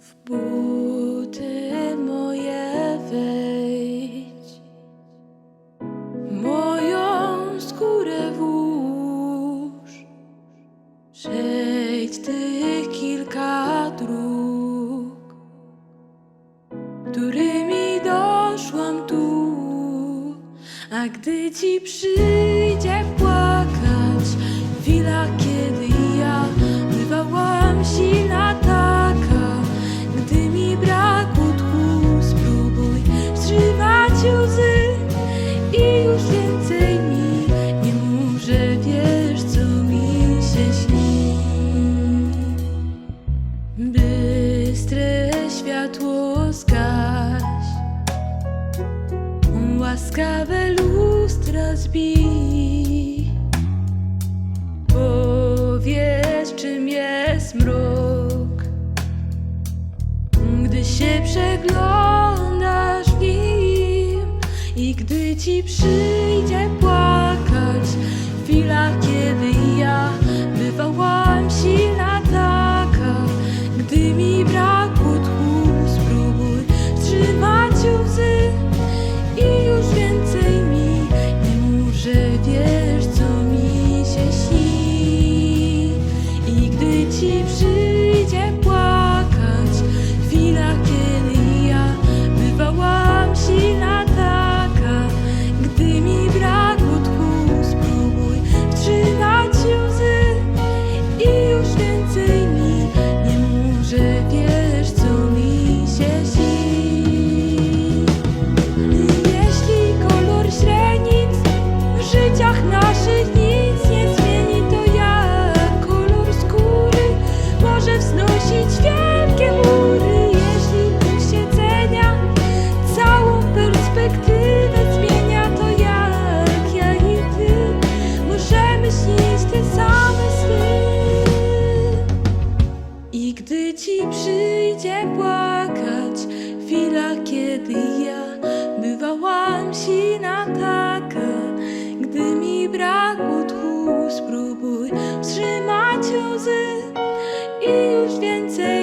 w buty moje wejdź, moją skórę włóż, przejdź ty kilka dróg, którymi doszłam tu, a gdy ci przyjdzie płakać, wilak światło zgaś Łaskawe lustra zbij. Powiedz czym jest mrok. Gdy się przegląda I gdy ci przyjdzie płakać, chwila kiedy ja bywałam si na taka, gdy mi brakło tchu, spróbuj wstrzymać łzy i już więcej.